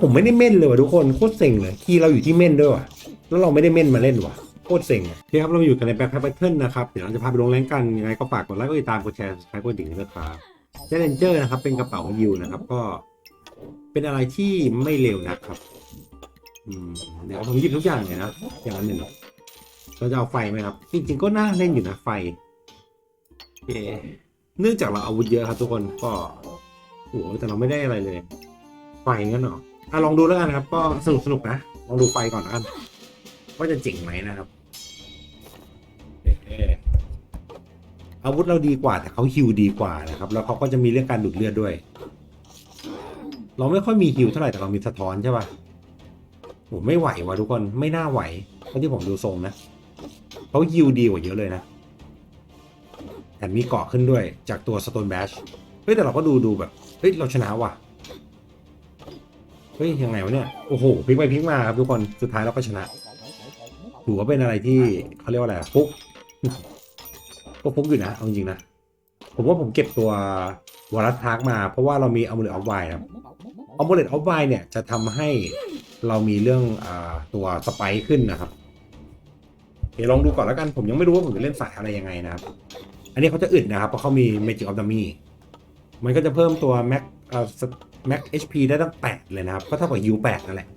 ผมไม่ได้เม่นเลยว่ะทุกคนโคตรเซ็งเลยคีย์เราอยู่ที่เม่นด้วยว่ะแล้วเราไม่ได้เม่นมาเล่นว่ะโคตรเซ็งอะโอเคครับเราอยู่กันในแบ็คแพคแพทเทิร์นนะครับเดี๋ยวเราจะพาไปลงแรงกันยังไงก็ฝากกดไลค์กดติดตามกดแชร์ใช้กดดิ่งด้วยครับเจเลนเจอร์นะครับเป็นกระเป๋ายิวนะครับก็ เป็นอะไรที่ไม่เร็วนะครับอืมเดี๋ยวผมหยิบทุกอย่างเลยนะอย่างละหนึ่งเราจะเอาไฟไหมครับ จริงๆก็น่าเล่นอยู่นะไฟโอเคเนื่องจากเราอาวุธเยอะครับทุกคนก็โอ้โหแต่เราไม่ได้อะไรเลย ไฟงั้นเหรอ อะลองดูแล้วกันครับ ก็สนุกสนุกนะ ลองดูไฟก่อนแล้วกันว่าจะเจ๋งไหมนะครับอเคอาวุธเราดีกว่าแต่เขาฮิวดีกว่านะครับ แล้วเขาก็จะมีเรื่องการดูดเลือดด้วย เราไม่ค่อยมีฮิวเท่าไหร่แต่เรามีสะท้อนใช่ป่ะโหไม่ไหววะทุกคนไม่น่าไหวเท่าที่ผมดูทรงนะเขาฮิวดีกว่าเยอะเลยนะแถมมีเกาะขึ้นด้วยจากตัวสโตนแบชเฮ้ยแต่เราก็ดูดูแบบเฮ้ยเราชนะว่ะ ฮ้ยยังไงวะเนี่ย โอ้โหพลิกไปพลิกมาครับทุกคนสุดท้ายเราก็ชนะถือว่าเป็นอะไรที่เขาเรียกว่าอะไรฟุกก็ฟุกอยู่นะเอาจริงๆนะผมว่าผมเก็บตัววอลัสทาร์กมา เพราะว่าเรามีอัลมูเลตออฟไวครับอัลมูเลตออฟไวเนี่ยจะทำให้เรามีเรื่องอตัวสไปค์ขึ้นนะครับเดี๋ยวลองดูก่อนแล้วกันผมยังไม่รู้ว่าผมจะเล่นสายอะไรยังไงนะครับ อันนี้เขาจะอึดนะครับเพราะเขามี Magic of Dummy มันก็จะเพิ่มตัว Mac เอ่อ Mac HP ได้ตั้งแปดเลยนะครับ ก็เท่ากับฮิวแปดนั่นแหละ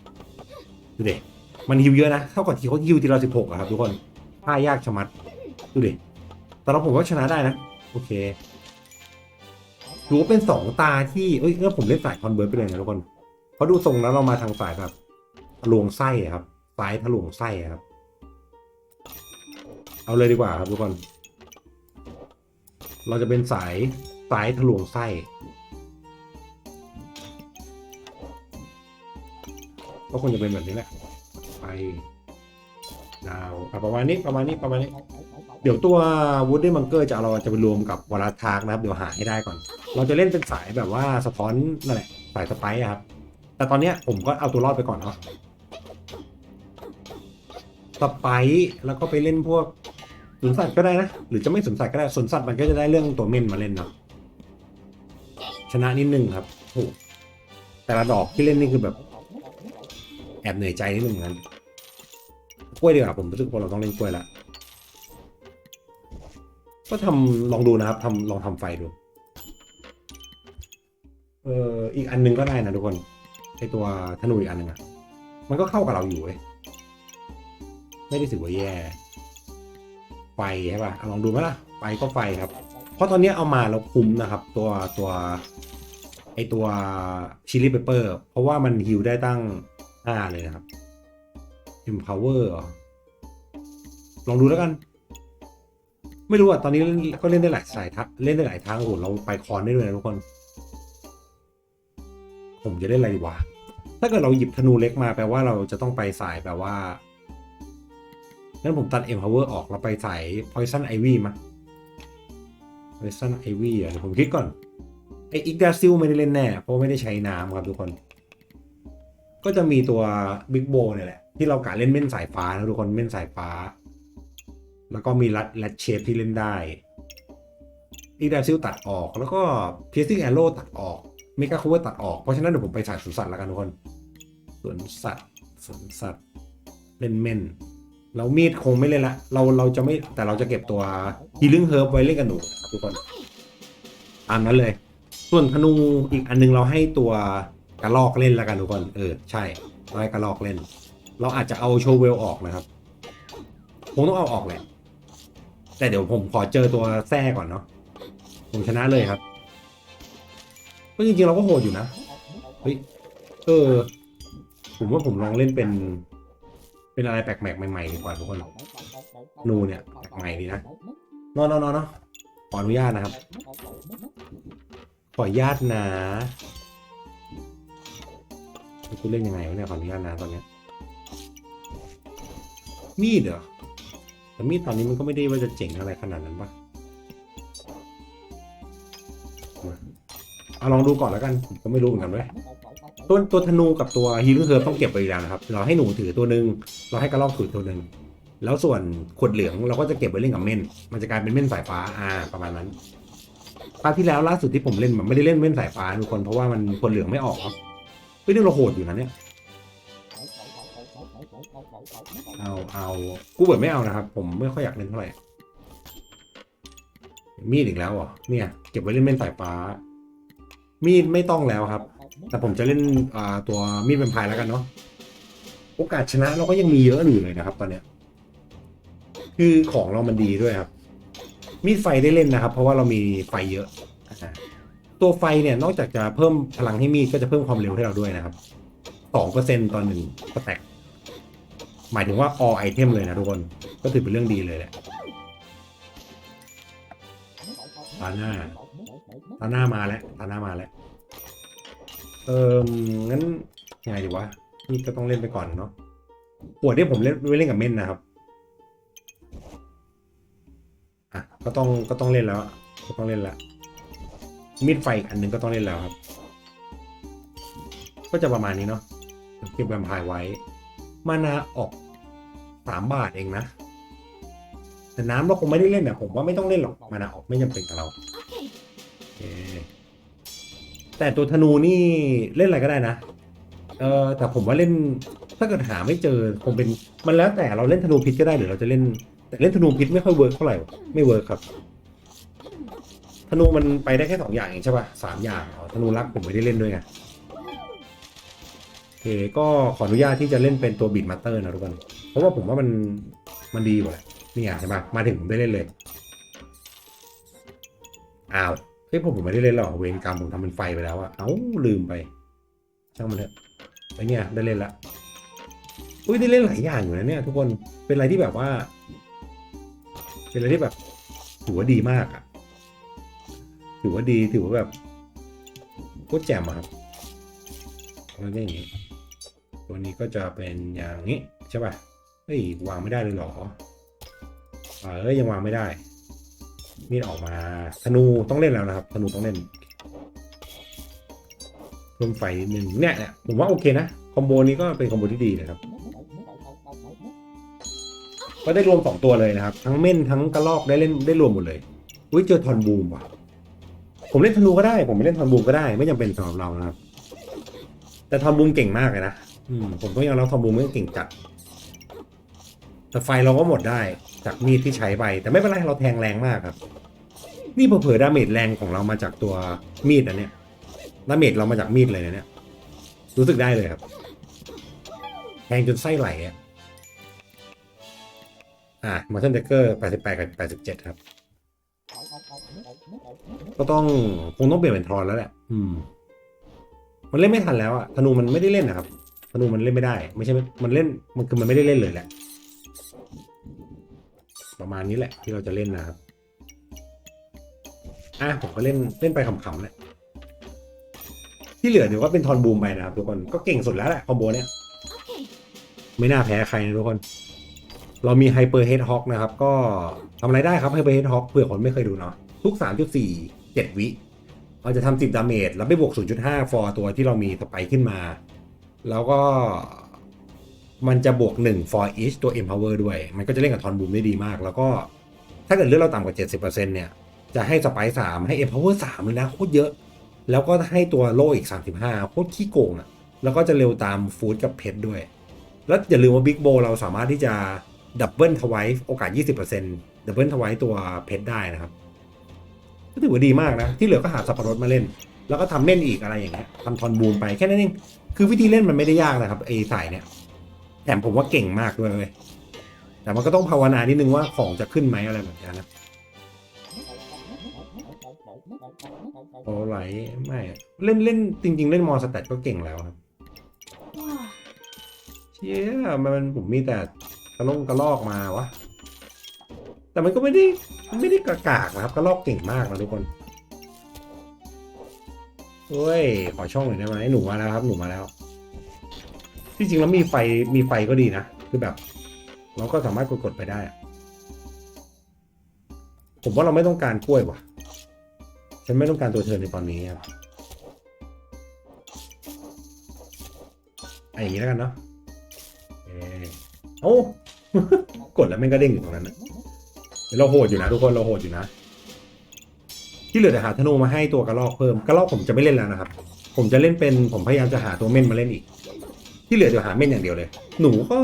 ดูด็มันฮิวเยอะนะ เท่ากับที่เขาฮิวทีละสิบหกอะครับทุกคนผ้ายากชะมัด ดูด็แต่เราผมว่าชนะได้นะ โอเคดูว่าเป็นสองตาที่ เอ้ยงั้นผมเล่นสายคอนเวิร์ตไปเลยนะทุกคนเพราะดูทรงแล้วเรามาทางสายแบบทะลวงไส้ครับสายทะลวงไส้ครับ เอาเลยดีกว่าครับทุกคน เราจะเป็นสายสายทะลวงไส้ ก็คงจะเป็นแบบนี้แหละ ไปดาวอะประมาณนี้ประมาณนี้ประมาณนี้ เดี๋ยวตัววูดเด n มังเกอร์จะเอาเราจะไปรวมกับวอลาทาร์กนะครับ เดี๋ยวหาให้ได้ก่อน เราจะเล่นเป็นสายแบบว่าสะท้อนนั่นแหละสายสไปร์อะครับ แต่ตอนเนี้ยผมก็เอาตัวรอดไปก่อนเนาะสไปร์แล้วก็ไปเล่นพวกสวนสัตว์ก็ได้นะ หรือจะไม่สวนสัตว์ก็ได้สวนสัตว์มันก็จะได้เรื่องตัวเม่นมาเล่นเนาะชนะนิดนึงครับโอ้โหแต่ละดอกที่เล่นนี่คือแบบ แอบเหนื่อยใจนิดนึงนั้นกล้วยดีกว่าผมรู้สึกว่าเราต้องเล่นกล้วยละก็ทำลองดูนะครับทำลองทำไฟดู เอออีกอันหนึงก็ได้นะทุกคนไอตัวธนูอีกอันหนึ่งอะมันก็เข้ากับเราอยู่เว้ยไม่ได้ถือว่าแย่ไฟใช่ป่ะอะลองดูไหมล่ะไฟก็ไฟครับ เพราะตอนนี้เอามาเราคุ้มนะครับ ตัวตัวไอตัวชิลลี่เปเปอร์ เพราะว่ามันฮิลได้ตั้ง ห้าเลยนะครับ empower เหรอลองดูแล้วกัน ไม่รู้อะ ตอนนี้เล่นก็เล่นได้หลายสายทัเล่นได้หลายทางโอ้โหเราไปคอนได้ด้วยนะทุกคน ผมจะเล่นอะไรดีวะ ถ้าเกิดเราหยิบธนูเล็กมาแปลว่าเราจะต้องไปสายแบบว่างั้นผมตัด empower ออกเราไปสาย poison ivy มา poison ivy อะเดี๋ยวผมคิดก่อนไออีกดาซิลไม่ได้เล่นแน่ เพราะไม่ได้ใช้น้ำครับทุกคน ก็จะมีตัวบิ๊กโบเนี่ยแหละ ที่เรากะเล่นเม่นสายฟ้านะทุกคนเม่นสายฟ้า แล้วก็มีรัดแรดเชฟที่เล่นได้อีดาซิลตัดออกแล้วก็เพียซิ่งแอโร่ตัดออกเมกาคูเวอร์ตัดออก เพราะฉะนั้นเดี๋ยวผมไปสายสวนสัตว์แล้วกันทุกคนสวนสัตว์สวนสัตว์เล่นเม่นเรามีดคงไม่เล่นละเราเราจะไม่แต่เราจะเก็บตัวฮีลิ่งเฮิร์บไว้เล่นกันหนูนะครับทุกคนตามนั้นเลย ส่วนธนูอีกอันนึงเราให้ตัว กระลอกเล่นแล้วกันทุกคน เออ ใช่เราให้กระลอกเล่น เราอาจจะเอาโชว์เวลออกนะครับคงต้องเอาออกแหละ แต่เดี๋ยวผมขอเจอตัวแท้ก่อนเนาะ ผมชนะเลยครับก็จริงๆเราก็โหดอยู่นะ เฮ้ย เออ ผมว่าผมลองเล่นเป็น เป็นอะไรแปลกๆใหม่ๆดีกว่าทุกคนนูเนี่ยแปลกใหม่ดีนะนอนนอนนอนขออนุญาตนะครับ ขออนุญาตนะ คุณเล่นยังไงวะเนี่ยขออนุญาตนะตอนเนี้ยมีดเหรอแต่มีดตอนนี้มันก็ไม่ได้ว่าจะเจ๋งอะไรขนาดนั้นปะเอาลองดูก่อนแล้วกันผมก็ไม่รู้เหมือนกันเว้ยตัวตัวธนูกับตัวฮีลิเฮิร์ต้องเก็บไปอีกแล้วนะครับ เราให้หนูถือตัวหนึ่งเราให้กระรอกถือตัวหนึ่งแล้วส่วนขวดเหลืองเราก็จะเก็บไว้เล่นกับเม่น มันจะกลายเป็นเม่นสายฟ้าอ่าประมาณนั้นคราวที่แล้วล่าสุดที่ผมเล่นมันไม่ได้เล่นเม่นสายฟ้าทุกคนเพราะว่ามันคนเหลืองไม่ออก เฮ้ยนี่เราโหดอยู่นะเนี่ย เอาเอากูเบิร์ดไม่เอานะครับ ผมไม่ค่อยอยากเล่นเท่าไหร่ มีดอีกแล้วเหรอ เนี่ย เก็บไว้เล่นเม่นสายฟ้า มีดไม่ต้องแล้วครับ แต่ผมจะเล่นอ่าตัวมีดเป็นพายแล้วกันเนาะ โอกาสชนะเราก็ยังมีเยอะอยู่เลยนะครับ ตอนเนี้ย คือของเรามันดีด้วยครับ มีดไฟได้เล่นนะครับ เพราะว่าเรามีไฟเยอะ ตัวไฟเนี่ยนอกจากจะเพิ่มพลังให้มีดก็จะเพิ่มความเร็วให้เราด้วยนะครับสองเปอร์เซ็นต์ตอนหนึ่งสแต็กหมายถึงว่า all item เลยนะทุกคนก็ถือเป็นเรื่องดีเลยแหละตาหน้าตาหน้ามาแล้วตาหน้ามาแล้วเอองั้นยังไงดีวะนี่ก็ต้องเล่นไปก่อนเนาะปวดที่ผมเล่นไว้เล่นกับเม่นนะครับอะก็ต้องก็ต้องเล่นแล้วก็ต้องเล่นแล้ว มีดไฟอีกอันหนึ่งก็ต้องเล่นแล้วครับ ก็จะประมาณนี้เนาะเก็บแวมไพร์ไว้ มานาออกสามบาทเองนะ แต่น้ำเราคงไม่ได้เล่นนะผมว่าไม่ต้องเล่นหรอกมานาออกไม่จำเป็นกับเรา Okay. โอเคแต่ตัวธนูนี่เล่นอะไรก็ได้นะ เออแต่ผมว่าเล่นถ้าเกิดหาไม่เจอคงเป็นมันแล้วแต่เราเล่นธนูพิษก็ได้หรือเราจะเล่น แต่เล่นธนูพิษไม่ค่อยเวิร์กเท่าไหร่ไม่เวิร์กครับ ธนูมันไปได้แค่สองอย่างเองใช่ป่ะสามอย่างอ๋อธนูรักผมไม่ได้เล่นด้วยไงโอเคก็ขออนุญาตที่จะเล่นเป็นตัวบิดมาสเตอร์นะทุกคนเพราะว่าผมว่ามันมันดีอยู่แหละนี่ไงใช่ป่ะมาถึงผมได้เล่นเลยอ้าวเฮ้ยผมผมไม่ได้เล่นหรอกเวรกรรมผมทำเป็นไฟไปแล้วอะเอ้าลืมไปช่างมันเถอะไอเนี่ยได้เล่นละอุ้ยได้เล่นหลายอย่างอยู่นะเนี่ยทุกคนเป็นอะไรที่แบบว่า เป็นอะไรที่แบบถือว่าดีมากอะ ถือว่าดีถือว่าแบบโคตรแจ่มครับแล้วก็อย่างนี้ ตัวนี้ก็จะเป็นอย่างนี้ใช่ป่ะเฮ้ยวางไม่ได้เลยหรอเอ้ยยังวางไม่ได้ มีดออกมาธนูต้องเล่นแล้วนะครับธนูต้องเล่นเพิ่มไฟนิดนึงเนี่ยเนี่ยผมว่าโอเคนะคอมโบนี้ก็เป็นคอมโบที่ดีนะครับก็ได้รวมสองตัวเลยนะครับ ทั้งเม่นทั้งกระลอกได้เล่นได้รวมหมดเลยอุ้ยเจอทอนบูมว่ะ ผมเล่นธนูก็ได้ ผมไม่เล่นทอนบูมก็ได้ ไม่จำเป็นสำหรับเรานะครับ แต่ทอนบูมเก่งมากเลยนะอืมผมก็ยังรับทอนบูมไม่เก่งจัดแต่ไฟเราก็หมดได้จากมีดที่ใช้ไปแต่ไม่เป็นไรเราแทงแรงมากครับ นี่เผลอๆดาเมจแรงของเรามาจากตัวมีดอันเนี้ยดาเมจเรามาจากมีดเลยนะเนี่ยรู้สึกได้เลยครับแทงจนไส้ไหลอะอะมาเทนเดเกอร์88กับ87ครับ ก็ต้องคงต้องเปลี่ยนเป็นทรอนแล้วแหละ อืม มันเล่นไม่ทันแล้วอะธนูมันไม่ได้เล่นนะครับ ธนูมันเล่นไม่ได้ ไม่ใช่ มันเล่น มันคือมันไม่ได้เล่นเลยแหละ ประมาณนี้แหละ ที่เราจะเล่นนะครับ อะผมก็เล่นเล่นไปขำๆแหละ ที่เหลือเดี๋ยวก็เป็นทอนบูมไปนะครับทุกคน ก็เก่งสุดแล้วแหละคอมโบเนี้ย Okay. ไม่น่าแพ้ใครนะทุกคน เรามีไฮเปอร์เฮดฮอกนะครับ ก็ทำอะไรได้ครับไฮเปอร์เฮดฮอกเผื่อคนไม่เคยดูเนาะ ทุก 3.4 7 วิเราจะทำ10ดาเมจแล้วไปบวก 0.5 ฟอร์ตัวที่เรามีสไปค์ขึ้นมา แล้วก็มันจะบวก 1 for each ตัว empower ด้วย มันก็จะเล่นกับทอนบูมได้ดีมาก แล้วก็ถ้าเกิดเลือดเราต่ำกว่า 70%เนี่ย จะให้สไปค์3ให้ empower 3 เลยนะ โคตรเยอะ แล้วก็ให้ตัวโล่อีก 35 โคตรขี้โกงอะแล้วก็จะเร็วตามฟูดกับเพชรด้วย แล้วอย่าลืมว่าบิ๊กโบเราสามารถที่จะดับเบิลทวายโอกาส 20%ดับเบิลทวายตัวเพชรได้นะครับ ก็ถือว่าดีมากนะ ที่เหลือก็หาสับปะรดมาเล่น แล้วก็ทำเม่นอีกอะไรอย่างเงี้ยทำทอนบูมไปแค่นั้นเองคือวิธีเล่นมันไม่ได้ยากนะครับไอ้สายเนี่ยแถมผมว่าเก่งมากด้วยเลย แต่มันก็ต้องภาวนานิดนึงว่าของจะขึ้นไหมอะไรแบบนี้นะโอ้ไหลไม่เล่นเล่นจริง ๆ เล่นมอสแตทก็เก่งแล้วครับ Wow. เชี่ยมันผมมีแต่กระลงกระลอกมาวะ แต่มันก็ไม่ได้มันไม่ได้กระกากนะครับกระลอกเก่งมากนะทุกคนเฮ้ย ขอช่องหน่อยได้ไหมหนูมาแล้วครับ หนูมาแล้ว ที่จริงแล้วมีไฟมีไฟก็ดีนะ คือแบบ เราก็สามารถกดๆไปได้ ผมว่าเราไม่ต้องการกล้วยว่ะ ฉันไม่ต้องการตัวเธอในตอนนี้ครับออย่างนี้แล้วกันเนาะเอ่อโอ้ กดแล้วแม่งก็เด้งอยู่ตรงนั้นนะ เราโหดอยู่นะทุกคนเราโหดอยู่นะ ที่เหลือแต่หาธนูมาให้ตัวกระลอกเพิ่มกระลอกผมจะไม่เล่นแล้วนะครับ ผมจะเล่นเป็นผมพยายามจะหาตัวเม่นมาเล่นอีก ที่เหลือจะหาเม่นอย่างเดียวเลย หนูก็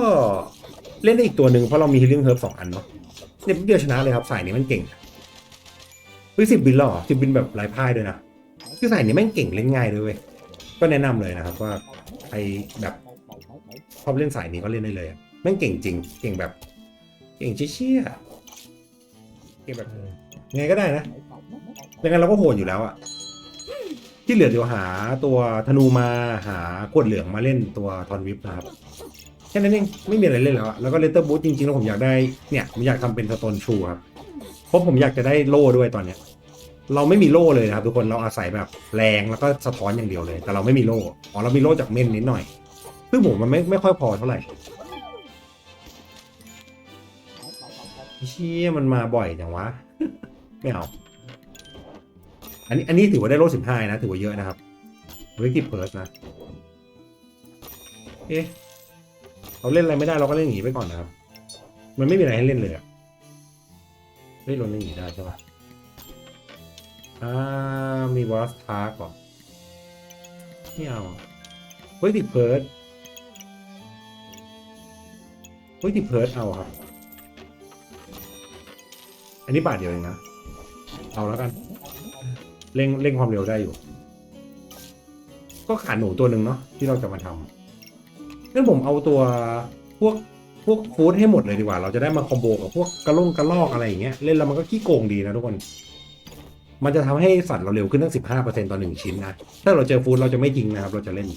เล่นได้อีกตัวหนึ่งเพราะเรามีฮิลลิ่งเฮิร์บสองอันเนาะเนี่ยเดียวชนะเลยครับสายนี้มันเก่งเฮ้ยสิบบินแล้วเหรอสิบบินแบบไร้พ่ายด้วยนะคือสายนี้แม่งเก่งเล่นง่ายด้วยเว้ยก็แนะนำเลยนะครับว่าใครแบบชอบเล่นสายนี้ก็เล่นได้เลยแม่งเก่งจริง เก่งแบบ เก่งเชี่ย ๆเก่งแบบไงก็ได้นะยังไงเราก็โหดอยู่แล้วอะที่เหลือเดี๋ยวหาตัวธนูมาหากวดเหลืองมาเล่นตัวทอนวิปนะครับแค่นั้นเองไม่มีอะไรเล่นแล้วอะแล้วก็เลเตอร์บูทจริงๆแล้วผมอยากได้เนี่ยผมอยากทำเป็นสโตนชูครับเพราะผมอยากจะได้โล่ด้วยตอนเนี้ย เราไม่มีโล่เลยนะครับ ทุกคนเราอาศัยแบบแรงแล้วก็สะท้อนอย่างเดียวเลย แต่เราไม่มีโล่อ๋อเรามีโล่จากเม่นนิดหน่อยซึ่งผมมันไม่ไม่ค่อยพอเท่าไหร่ เชี่ยมันมาบ่อยจังวะ ไม่เอา อันนี้อันนี้ถือว่าได้โล่สิบห้านะ ถือว่าเยอะนะครับเวกติเพิร์สนะ เอ๊ะเราเล่นอะไรไม่ได้เราก็เล่นอย่างนี้ไปก่อนนะครับ มันไม่มีอะไรให้เล่นเลยอะเฮ้ยเราเล่นอย่างนี้ได้ใช่ปะอ่า มีวอสทาร์ก่อนไม่เอาเฮ้ยติดเพิร์ดเฮ้ยติดเพิร์ดเอาครับ อันนี้บาทเดียวเองนะ เอาแล้วกันเร่งเร่งความเร็วได้อยู่ ก็ขาดหนูตัวหนึ่งเนาะที่เราจะมาทำงั้นผมเอาตัวพวกพวกฟู้ดให้หมดเลยดีกว่า เราจะได้มาคอมโบกับพวกกระล่งกระลอกอะไรอย่างเงี้ยเล่นแล้วมันก็ขี้โกงดีนะทุกคน มันจะทำให้สัตว์เราเร็วขึ้นตั้งสิบห้าเปอร์เซ็นต์ต่อหนึ่งชิ้นนะ ถ้าเราเจอฟู้ดเราจะไม่จริงนะครับ เราจะเล่น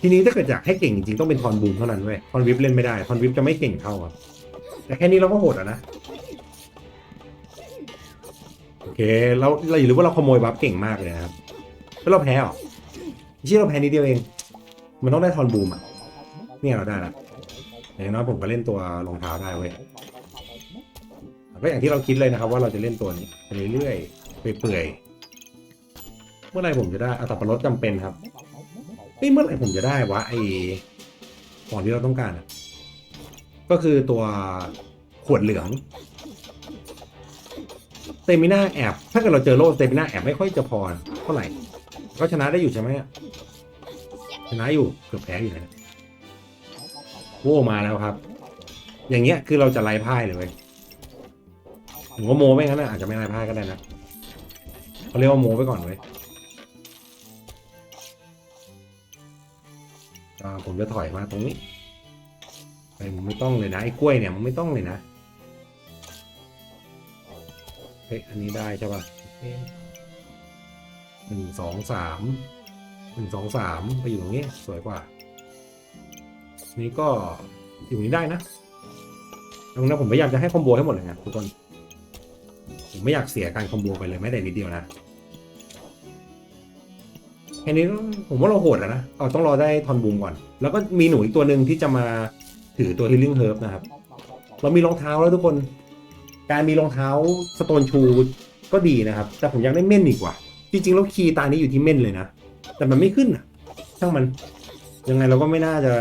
ทีนี้ถ้าเกิดอยากให้เก่งจริงๆต้องเป็นทอนบูมเท่านั้นเว้ยทอนวิปเล่นไม่ได้ทอนวิปจะไม่เก่งเท่าครับแต่แค่นี้เราก็โหดแล้วนะ เคเราเราอย่าลืมว่าเราขโมยบัฟเก่งมากเลยนะครับแล้วเราแพ้เหรอที่เราแพ้นิดเดียวเอง มันต้องได้ทอนบูมอะเนี่ยเราได้ละอย่างน้อยผมก็เล่นตัวรองเท้าได้เว้ยก็อย่างที่เราคิดเลยนะครับ ว่าเราจะเล่นตัวนี้ไปเรื่อยๆเปื่อยๆเมื่อไหรผมจะได้อัตราปรดจำเป็นครับเฮ้ยเมื่อไหร่ผมจะได้วะไอของที่เราต้องการอะก็คือตัวขวดเหลือง เตมิน่าแอบ ถ้าเกิดเราเจอโลเตมิน่าแอบไม่ค่อยจะพอเท่าไหร่ ก็ชนะได้อยู่ใช่ไหมอะชนะอยู่เกือบแพ้อยู่นะโว้มาแล้วครับ อย่างเงี้ยคือเราจะไล่พ่ายเลยเว้ยผมว่าโมไม่งั้นนะอาจจะไม่ไล่พ่ายก็ได้นะเขาเรียกว่าโมไปก่อนเว้ยอ่าผมจะถอยมาตรงนี้ไอ้มึงไม่ต้องเลยนะไอ้กล้วยเนี่ยมึงไม่ต้องเลยนะ ฮ้ยอันนี้ได้ใช่ป่ะหนึ่งสองสามหนึ่งสองสามไปอยู่ตรงนี้สวยกว่า นี่ก็อยู่นี้ได้นะตรงนั้นผมพยายามจะให้คอมโบให้หมดเลยนะทุกคนผมไม่อยากเสียการคอมโบไปเลยแม้แต่นิดเดียวนะแค่นี้ผมว่าเราโหดแล้วนะ เอาต้องรอได้ทอนบูมก่อน แล้วก็มีหนูอีกตัวหนึ่งที่จะมาถือตัวฮิลลิ่งเฮิร์บนะครับ เรามีรองเท้าแล้วทุกคน การมีรองเท้าสโตนชูก็ดีนะครับ แต่ผมอยากได้เม่นอีกว่า จริงๆ แล้วคีย์ตานี้อยู่ที่เม่นเลยนะ แต่มันไม่ขึ้นอะช่างมัน ยังไงเราก็ไม่น่าจะ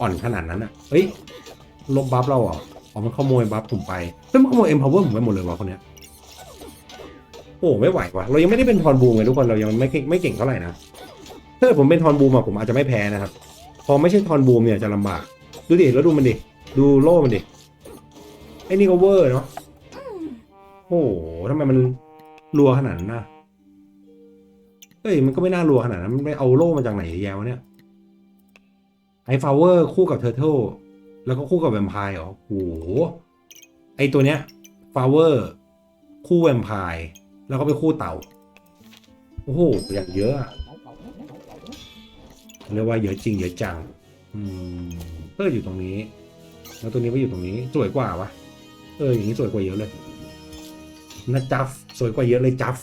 อ่อนขนาดนั้นอะ เฮ้ย ลบบัฟเราเหรออ๋อมันขโมยบัฟผมไปเฮ้ยมันขโมยเอ็มพาวเวอร์ผมไปหมดเลยวะคนเนี้ยโอ้ไม่ไหวว่ะ เรายังไม่ได้เป็นทอนบูมเลยทุกคน เรายังไม่ไม่เก่งเท่าไหร่นะ ถ้าเกิดผมเป็นทอนบูมอะผมอาจจะไม่แพ้นะครับ พอไม่ใช่ทอนบูมเนี่ยจะลำบาก ดูดิ แล้วดูมันดิ ดูโล่มันดิ ไอ้นี่ก็เวอร์เนาะโอ้โหทำไมมันรัวขนาดนั้นนะเฮ้ยมันก็ไม่น่ารัวขนาดนั้นมันไปเอาโล่มาจากไหนเยอแยะวะเนี่ยไอฟลาวเวอร์คู่กับเทอร์เทิลแล้วก็คู่กับแวมไพร์เหรอโอ้โหไอตัวเนี้ยฟลาวเวอร์คู่แวมไพร์แล้วก็ไปคู่เต่า โอ้โหอย่างเยอะเรียกว่าเยอะจริงเยอะจังอืมเอออยู่ตรงนี้ แล้วตัวนี้ก็อยู่ตรงนี้สวยกว่าวะ เอออย่างนี้สวยกว่าเยอะเลยนะจัฟสวยกว่าเยอะเลยจัฟ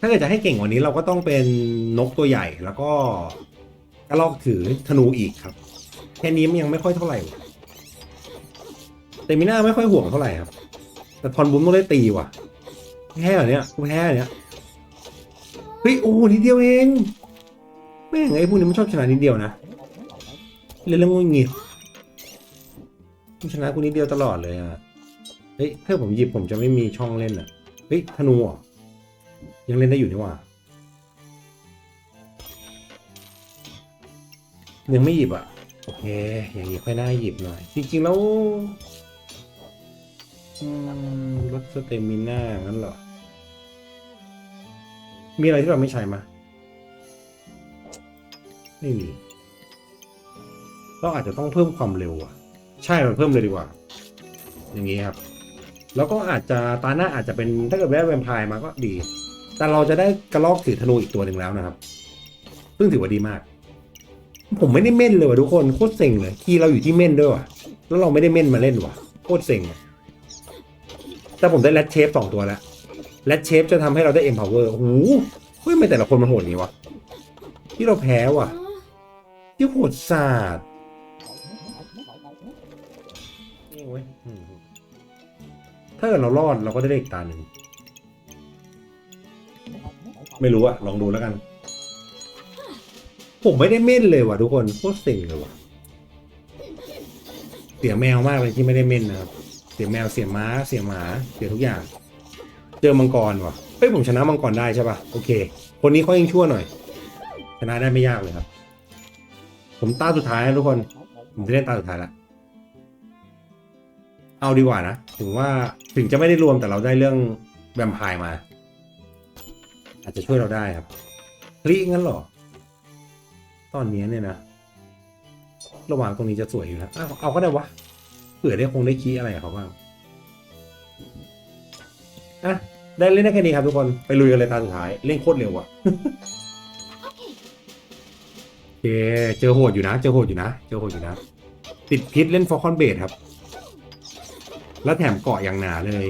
ถ้าเกิดจะให้เก่งกว่านี้เราก็ต้องเป็นนกตัวใหญ่แล้วก็กระลอกถือธนูอีกครับ แค่นี้มันยังไม่ค่อยเท่าไหร่แต่มิน่าไม่ค่อยห่วงเท่าไหร่ครับ แต่ทอนบุ้มต้องได้ตีว่ะแพ้เหรอเนี่ยกูแพ้เหรอเนี่ยเฮ้ยโอ้โหนิดเดียวเองแม่งไอ้พวกนี้มันชอบชนะนิดเดียวนะเล่นเรื่องงุนงิดมัน ชนะกูนิดเดียวตลอดเลยอะ เฮ้ยถ้าผมหยิบผมจะไม่มีช่องเล่นอะ เฮ้ยธนูยังเล่นได้อยู่นี่ว่ายังไม่หยิบอะ โอเค อย่างนี้ค่อยน่าหยิบหน่อย จริง ๆ แล้วลดสเตมิน่างั้นเหรอ มีอะไรที่เราไม่ใช้มาไม่มีเราอาจจะต้องเพิ่มความเร็วอะ ใช่มันเพิ่มเลยดีกว่า อย่างนี้ครับ แล้วก็อาจจะตาหน้าอาจจะเป็นถ้าเกิดได้แวมไพร์มาก็ดี แต่เราจะได้กระลอกถือธนูอีกตัวหนึ่งแล้วนะครับ ซึ่งถือว่าดีมาก ผมไม่ได้เม่นเลยว่ะทุกคนโคตรเซ็งเลยคีย์เราอยู่ที่เม่นด้วยว่ะแล้วเราไม่ได้เม่นมาเล่นว่ะโคตรเซ็งแต่ผมได้แรดเชฟสองตัวแล้วแรดเชฟจะทำให้เราได้ empower โอ้โหเฮ้ยไม่แต่ละคนมันโหดงนี้วะที่เราแพ้ว่ะที่โหดศาสตร์ นี่เว้ยถ้าเกิดเรารอดเราก็ได้เลขตาหนึ่ง ไม่รู้อะลองดูแล้วกัน ผมไม่ได้เม่นเลยว่ะทุกคนโคตรเซ็งเลยว่ะ เสียแมวมากเลยที่ไม่ได้เม่นนะครับ เสียแมวเสียม้า เสียหมา เสียทุกอย่าง เจอมังกรว่ะเฮ้ยผมชนะมังกรได้ใช่ป่ะโอเค คนนี้เขายังชั่วหน่อย ชนะได้ไม่ยากเลยครับ ผมตาสุดท้ายนะทุกคน ผมจะเล่นตาสุดท้ายละ เอาดีกว่านะ ถึงว่าถึงจะไม่ได้รวมแต่เราได้เรื่องแวมไพร์มา อาจจะช่วยเราได้ครับคลิงั้นหรอ ตอนนี้เนี่ยนะ ระหว่างตรงนี้จะสวยอยู่นะเอาเอาก็ได้วะเผื่อได้คงได้คีอะไรเขาบ้างอะได้เล่นได้แค่นี้ครับทุกคนไปลุยกันเลยตาสุดท้าย เล่นโคตรเร็วอะโอเคเจอโหดอยู่นะ เจอโหดอยู่นะ เจอโหดอยู่นะ ติดพิษเล่นฟอร์คอนเบดครับ แล้วแถมเกาะอย่างหนาเลย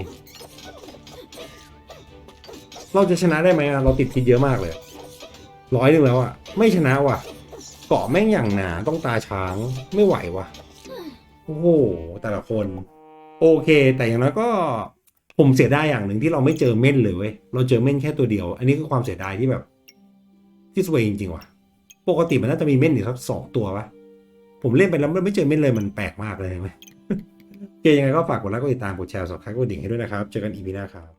เราจะชนะได้ไหมอะเราติดพิษเยอะมากเลย ร้อยหนึ่งแล้วอะไม่ชนะว่ะ เกาะแม่งอย่างหนาต้องตาช้างไม่ไหวว่ะ โอ้โห แต่ละคน โอเค แต่อย่างน้อยก็ผมเสียดายอย่างหนึ่งที่เราไม่เจอเม่นเลยเว้ย เราเจอเม่นแค่ตัวเดียว อันนี้คือความเสียดายที่แบบ ที่สวยจริงๆว่ะ ปกติมันน่าจะมีเม่นอยู่สักสองตัวปะผมเล่นไปแล้วไม่เจอเม่นเลยมันแปลกมากเลยไหม ยังไงก็ฝากกดไลค์กดติดตามกดแชร์สับสไครต์กดดิ่งให้ด้วยนะครับ เจอกันอีพีหน้าครับ